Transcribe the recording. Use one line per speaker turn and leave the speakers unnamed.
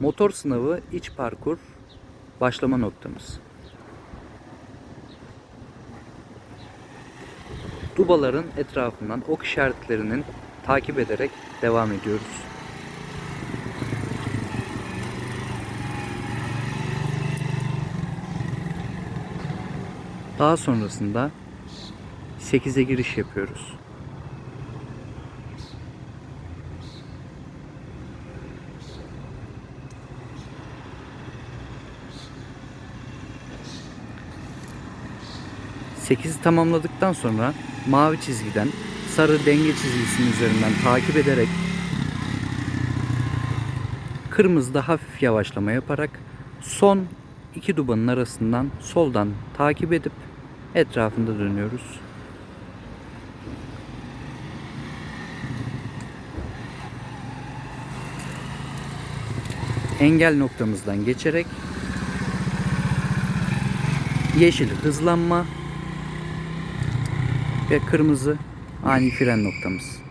Motor sınavı iç parkur başlama noktamız. Dubaların etrafından ok işaretlerinin takip ederek devam ediyoruz. Daha sonrasında 8'e giriş yapıyoruz. Sekizi tamamladıktan sonra mavi çizgiden sarı denge çizgisinin üzerinden takip ederek kırmızıda hafif yavaşlama yaparak son iki dubanın arasından soldan takip edip etrafında dönüyoruz. Engel noktamızdan geçerek yeşil hızlanma ve kırmızı ani fren noktamız.